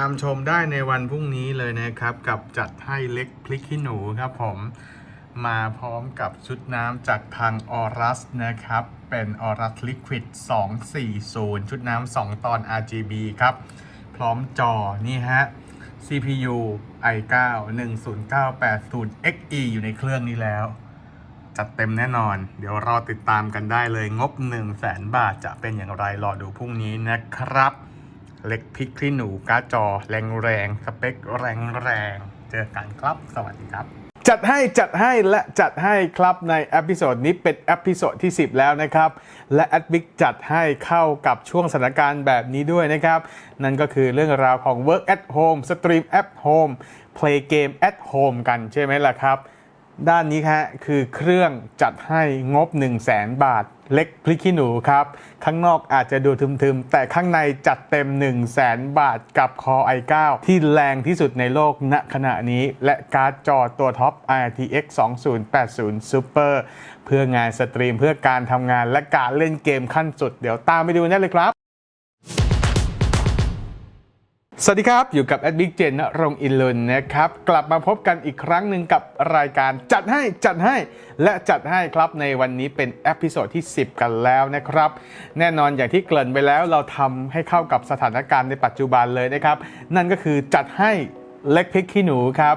ตามชมได้ในวันพรุ่งนี้เลยนะครับ กับจัดให้เล็กพลิกขี้หนูครับผมมาพร้อมกับชุดน้ำจากทางออรัสนะครับ เป็นออรัสลิควิด240 ชุดน้ำ2 ตอน RGB ครับ พร้อมจอนี่ฮะ CPU i9 10980 XE อยู่ในเครื่องนี้แล้ว จัดเต็มแน่นอน เดี๋ยวรอติดตามกันได้เลยงบ 1 0 0 0 0แสนบาทจะเป็นอย่างไรรอดูพรุ่งนี้นะครับ เล็กพริกคลี่หนูการ์ดจอ แรงแรงๆสเปคแรงแรงๆเจอกันครับ สวัสดีครับ จัดให้จัดให้และจัดให้ครับในเอพิโซดนี้เป็นเอพิโซดที่ 10 แล้วนะครับ และแอดวิกจัดให้เข้ากับช่วงสถานการณ์แบบนี้ด้วยนะครับ นั่นก็คือเรื่องราวของ Work at Home Stream at Home Play Game at Home กันใช่ไหมล่ะครับ ด้านนี้ฮะคือเครื่องจัดให้งบ 1 0 0 0 0แบาท เล็กพลิกขี้หนูครับ ข้างนอกอาจจะดูทึมๆ แต่ข้างในจัดเต็ม 1 0 0 0 0แบาทกับคอ i9 ที่แรงที่สุดในโลกณขณะนี้ และการ์ดจอตัวท็อป RTX 2080 Super เพื่องานสตรีมเพื่อการทำงานและการเล่นเกมขั้นสุด เดี๋ยวตามไปดูได้เลยครับ สวัสดีครับ อยู่กับแอดบิ๊กเจนรงอินลุนนะครับ กลับมาพบกันอีกครั้งหนึ่งกับรายการจัดให้จัดให้และจัดให้ครับในวันนี้เป็นเอพิโซดที่ 10 กันแล้วนะครับ แน่นอนอย่างที่เกริ่นไปแล้วเราทำให้เข้ากับสถานการณ์ในปัจจุบันเลยนะครับ นั่นก็คือจัดให้เล็กพริกขี้หนูครับ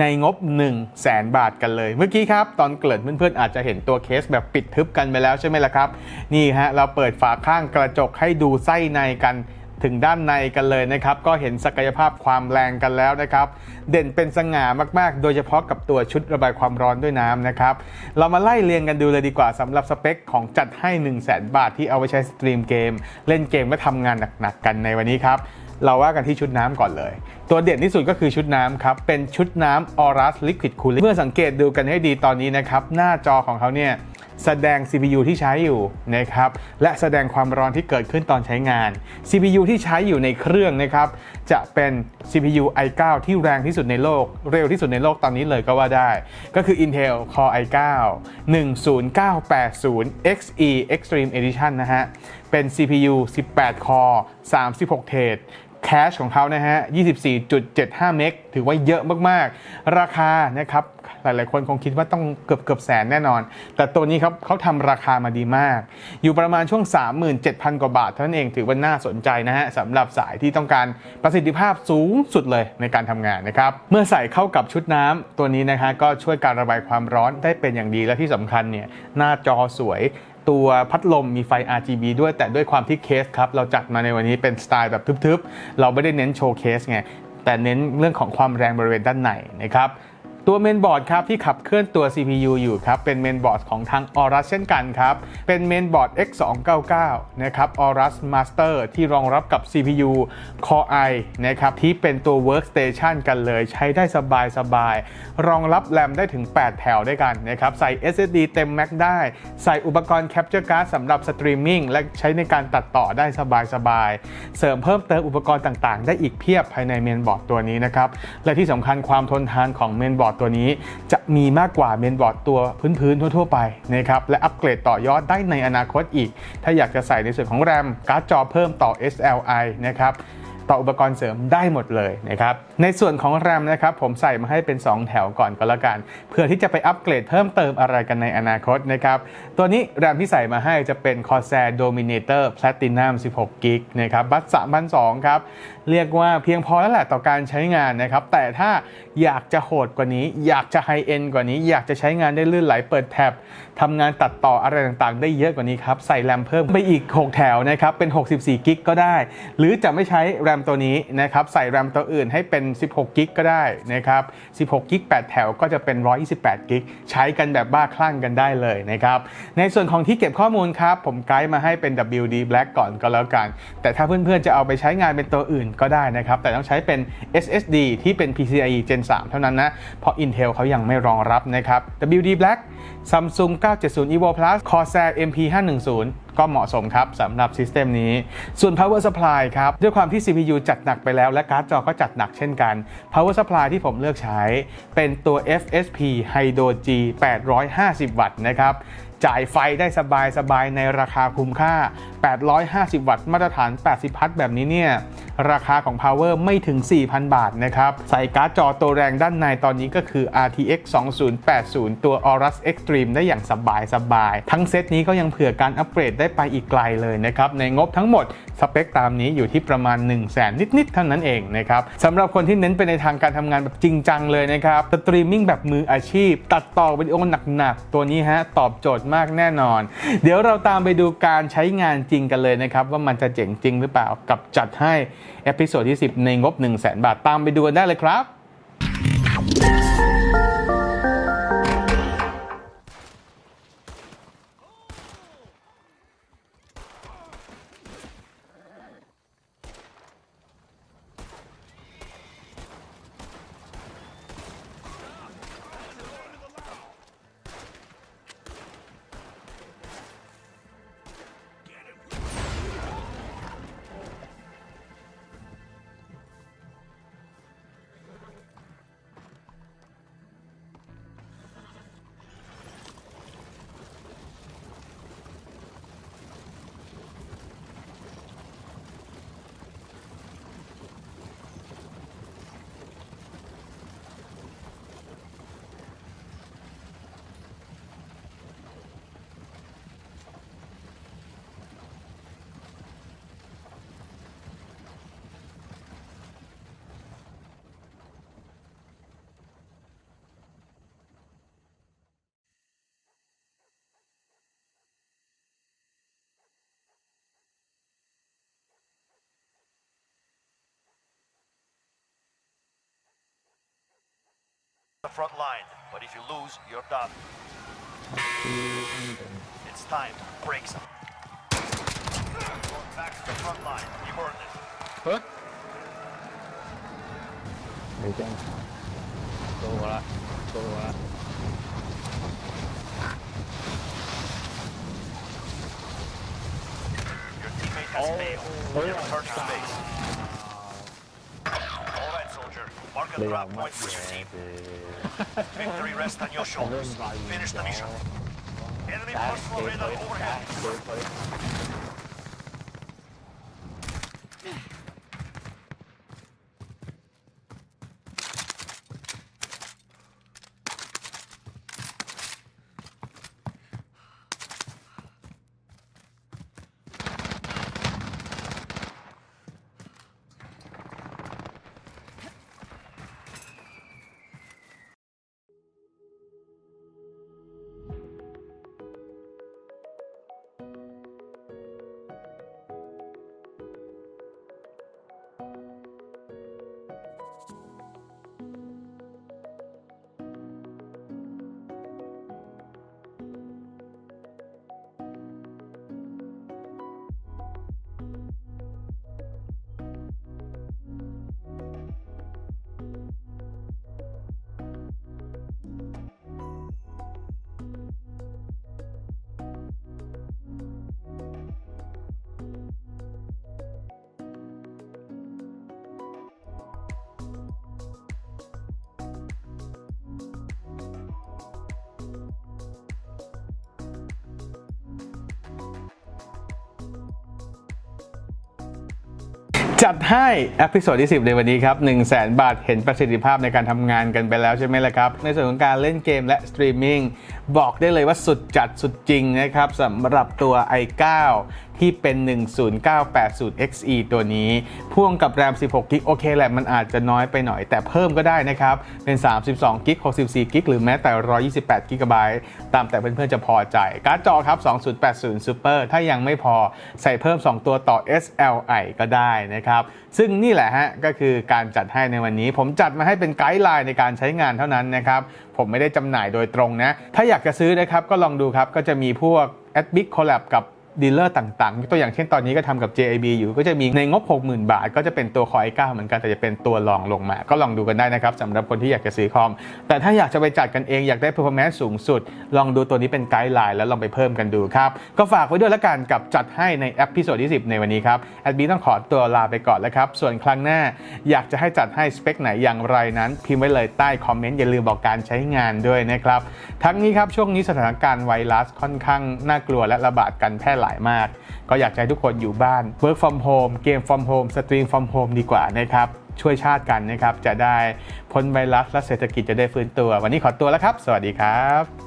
ในงบ 1 0 0 0 0แสนบาทกันเลย เมื่อกี้ครับ ตอนเกริ่นเพื่อนๆอาจจะเห็นตัวเคสแบบปิดทึบกันไปแล้วใช่ไหมล่ะครับ นี่ฮะเราเปิดฝาข้างกระจกให้ดูไส้ในกัน ถึงด้านในกันเลยนะครับ ก็เห็นศักยภาพความแรงกันแล้วนะครับ เด่นเป็นสง่ามากๆ โดยเฉพาะกับตัวชุดระบายความร้อนด้วยน้ำนะครับ เรามาไล่เรียงกันดูเลยดีกว่าสำหรับสเปคของจัดให้ 1 0 0 0 0แบาทที่เอาไว้ใช้สตรีมเกม เล่นเกมและทำงานหนักๆกันในวันนี้ครับเราว่ากันที่ชุดน้ำก่อนเลย ตัวเด่นที่สุดก็คือชุดน้ำครับ เป็นชุดน้ำ Aorus Liquid Cooling เมื่อสังเกตดูกันให้ดีตอนนี้นะครับ หน้าจอของเขาเนี่ย แสดง CPU ที่ใช้อยู่นะครับและแสดงความร้อนที่เกิดขึ้นตอนใช้งาน CPU ที่ใช้อยู่ในเครื่องนะครับจะเป็น CPU i9 ที่แรงที่สุดในโลก เร็วที่สุดในโลกตอนนี้เลยก็ว่าได้ ก็คือ Intel Core i9 10980 XE Extreme Edition นะฮะเป็น CPU 18 Core 36 เทรด แคชของเขานะฮะ 24.75 เมก ถือว่าเยอะมากๆ ราคานะครับ หลายๆ คนคงคิดว่าต้องเกือบเกือบแสนแน่นอน แต่ตัวนี้ครับเขาทำราคามาดีมาก อยู่ประมาณช่วง 37,000 กว่าบาท เท่านั้นเอง ถือว่าน่าสนใจนะฮะสำหรับสายที่ต้องการประสิทธิภาพสูงสุดเลยในการทำงานนะครับ เมื่อใส่เข้ากับชุดน้ำตัวนี้นะฮะก็ช่วยการระบายความร้อนได้เป็นอย่างดี และที่สำคัญเนี่ยหน้าจอสวย ตัวพัดลมมีไฟ RGB ด้วยแต่ด้วยความที่เคสครับ เราจัดมาในวันนี้เป็นสไตล์แบบทึบๆ เราไม่ได้เน้นโชว์เคสไง แต่เน้นเรื่องของความแรงบริเวณด้านในนะครับ ตัวเมนบอร์ดครับที่ขับเคลื่อนตัว CPU อยู่ครับเป็นเมนบอร์ดของทาง Aorus เช่นกันครับเป็นเมนบอร์ด X299 นะครับ Aorus Master ที่รองรับกับ CPU Core i นะครับที่เป็นตัว Workstation กันเลยใช้ได้สบายสบายๆรองรับแรมได้ถึง 8 แถวด้วยกันนะครับใส่ SSD เต็ม Mac ได้ ใส่อุปกรณ์ Capture Card สำหรับสตรีมมิ่งและใช้ในการตัดต่อได้สบายสบายๆเสริมเพิ่มเติมอุปกรณ์ต่างๆ ได้อีกเพียบภายในเมนบอร์ดตัวนี้นะครับและที่สำคัญความทนทานของเมนบอร์ดตัวนี้ จะมีมากกว่าเมนบอร์ดตัวพื้นๆทั่ว ๆ ไปนะครับและอัปเกรดต่อยอดได้ในอนาคตอีก ถ้าอยากจะใส่ในส่วนของแรมการ์ดจอเพิ่มต่อ SLI นะครับ ต่ออุปกรณ์เสริมได้หมดเลยนะครับในส่วนของแรมนะครับผมใส่มาให้เป็น 2 แถวก่อนก็แล้วกันเพื่อที่จะไปอัปเกรดเพิ่มเติมอะไรกันในอนาคตนะครับตัวนี้แรมที่ใส่มาให้จะเป็น Corsair Dominator Platinum 16 g b นะครับบัต3,200ครับเรียกว่าเพียงพอแล้วแหละต่อการใช้งานนะครับแต่ถ้าอยากจะโหดกว่านี้ อยากจะไฮเอนด์กว่านี้ อยากจะใช้งานได้ลื่นไหลเปิดแท็บ ทำงานตัดต่ออะไรต่างๆ ได้เยอะกว่านี้ครับ ใส่แรมเพิ่มไปอีก 6 แถวนะครับ เป็น 64 กิกก็ได้ หรือจะไม่ใช้แรมตัวนี้นะครับ ใส่แรมตัวอื่นให้เป็น 16 กิกก็ได้นะครับ 16 กิก 8 แถวก็จะเป็น 128 กิก ใช้กันแบบบ้าคลั่งกันได้เลยนะครับ ในส่วนของที่เก็บข้อมูลครับ ผมไกด์มาให้เป็น WD Black ก่อนก็แล้วกัน แต่ถ้าเพื่อนๆจะเอาไปใช้งานเป็นตัวอื่นก็ได้นะครับ แต่ต้องใช้เป็น SSD ที่เป็น PCIe Gen 3 เท่านั้นนะ เพราะ Intel เขายังไม่รองรับนะครับ WD Black Samsung 970 Evo Plus Corsair MP 510 ก็เหมาะสมครับสำหรับซิสเต็มนี้ ส่วน Power Supply ครับ ด้วยความที่ CPU จัดหนักไปแล้วและการ์ดจอก็จัดหนักเช่นกัน Power Supply ที่ผมเลือกใช้ เป็นตัว FSP Hydro G 850 วัตต์นะครับจ่ายไฟได้สบายสบายๆในราคาคุ้มค่า 850 วัตต์ มาตรฐาน 80 พัทแบบนี้เนี่ย ราคาของ Power ไม่ถึง 4,000 บาทนะครับ ใส่การ์ดจอตัวแรงด้านในตอนนี้ก็คือ RTX 2080 ตัว Aorus Extreme ได้อย่างสบายสบายๆทั้งเซตนี้ก็ยังเผื่อการอัปเกรดได้ไปอีกไกลเลยนะครับ ในงบทั้งหมด สเปคตามนี้อยู่ที่ประมาณ 1 0 0 0 0แสนนิด ๆ เท่านั้นเองนะครับสำหรับคนที่เน้นไปในทางการทำงานแบบจริงจังเลยนะครับสตรีมมิ่งแบบมืออาชีพ ตัดต่อวิดีโอหนัก ๆ ตัวนี้ฮะตอบโจทย์มากแน่นอน เดี๋ยวเราตามไปดูการใช้งานจริงกันเลยนะครับว่ามันจะเจ๋งจริงหรือเปล่ากับจัดให้เอพิโซดที่ 10 ในงบ 1 0 0 0 0แบาท ตามไปดูกันได้เลยครับ front line, but if you lose, you're done. It's time to break some. Back to the front line. You earned it. Huh? There you go. Go? Your teammate has oh. failed. Oh, yeah. Base the drop point with your team. Victory rests on your shoulders. Finish the mission. Enemy personal radar overhead. จัดให้เอพิโซดที่ 10 ในวันนี้ครับ 1 0 0 0 0แบาทเห็นประสิทธิภาพในการทำงานกันไปแล้วใช่ไหมล่ะครับ ในส่วนของการเล่นเกมและสตรีมมิ่งบอกได้เลยว่าสุดจัดสุดจริงนะครับสำหรับตัว i9 ที่เป็น 10980 XE ตัวนี้ พ่วงกับ RAM 16กิกโอเคแหละมันอาจจะน้อยไปหน่อย แต่เพิ่มก็ได้นะครับ เป็น32กิก64กิกหรือแม้แต่128กิกะไบต์ตามแต่เพื่อนๆจะพอใจ การ์ดจอครับ 2080 Super ถ้ายังไม่พอใส่เพิ่ม 2 ตัวต่อ SLI ก็ได้นะครับ ซึ่งนี่แหละฮะ ก็คือการจัดให้ในวันนี้ ผมจัดมาให้เป็นไกด์ไลน์ในการใช้งานเท่านั้นนะครับ ผมไม่ได้จำหน่ายโดยตรงนะ ถ้าอยากจะซื้อนะครับก็ลองดูครับก็จะมีพวก a d b i c Collab กับ ดีลเลอร์ต่างๆ ตัวอย่างเช่นตอนนี้ก็ทำกับ JAB อยู่ก็จะมีในงบ 60,000 บาท ก็จะเป็นตัวคอ i9 เหมือนกันแต่จะเป็นตัวรองลงมา ก็ลองดูกันได้นะครับสำหรับคนที่อยากจะซื้อคอม แต่ถ้าอยากจะไปจัดกันเองอยากได้ performance สูงสุด ลองดูตัวนี้เป็นไกด์ไลน์แล้วลองไปเพิ่มกันดูครับ ก็ฝากไว้ด้วยละกันกับจัดให้ในเอพิโซดที่10 ในวันนี้ครับแอดบีต้องขอตัวลาไปก่อนแล้วครับส่วนครั้งหน้าอยากจะให้จัดให้สเปคไหนอย่างไรนั้น พิมพ์ไว้เลยใต้คอมเมนต์อย่าลืมบอกการใช้งานด้วยนะครับทั้งนี้ครับช่วงนี้สถานการณ์ไวรัสค่อนข้างน่ากลัวและระบาดกันแพร่ลายมาก ก็อยากให้ทุกคนอยู่บ้าน work from home เกม from home สตรีม from home ดีกว่านะครับ ช่วยชาติกันนะครับ จะได้พ้นไวรัสและเศรษฐกิจจะได้ฟื้นตัว วันนี้ขอตัวแล้วครับ สวัสดีครับ